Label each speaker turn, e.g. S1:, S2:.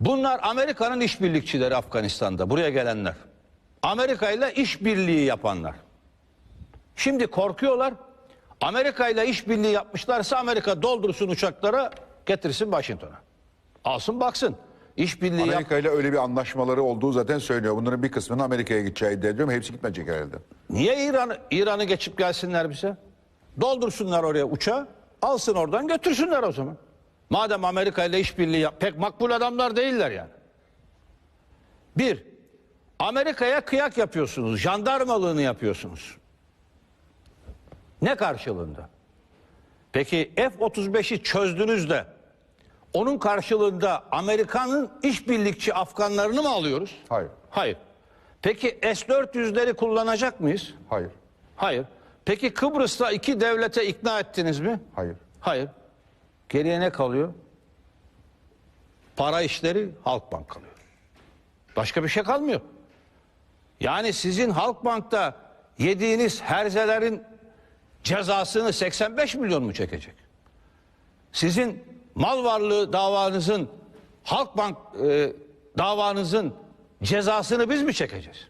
S1: Bunlar Amerika'nın işbirlikçileri Afganistan'da buraya gelenler. Amerika ile işbirliği yapanlar. Şimdi korkuyorlar. Amerika ile işbirliği yapmışlarsa Amerika doldursun uçaklara getirsin Washington'a. Alsın baksın. İşbirliği.
S2: Amerika ile öyle bir anlaşmaları olduğu zaten söylüyor. Bunların bir kısmının Amerika'ya gideceği iddia ediyorum. Hepsi gitmeyecek herhalde.
S1: Niye İran İran'ı geçip gelsinler bize? Doldursunlar oraya uçağı. Alsın oradan götürsünler o zaman. Madem Amerika ile işbirliği yap, pek makbul adamlar değiller yani. Bir, Amerika'ya kıyak yapıyorsunuz, jandarmalığını yapıyorsunuz. Ne karşılığında? Peki F-35'i çözdünüz de onun karşılığında Amerika'nın işbirlikçi Afganlarını mı alıyoruz?
S2: Hayır.
S1: Hayır. Peki S-400'leri kullanacak mıyız?
S2: Hayır.
S1: Hayır. Peki Kıbrıs'ta iki devlete ikna ettiniz mi?
S2: Hayır.
S1: Hayır. Geriye ne kalıyor? Para işleri Halkbank kalıyor. Başka bir şey kalmıyor. Yani sizin Halkbank'ta yediğiniz herzelerin cezasını 85 milyon mu çekecek? Sizin mal varlığı davanızın Halkbank e, davanızın cezasını biz mi çekeceğiz?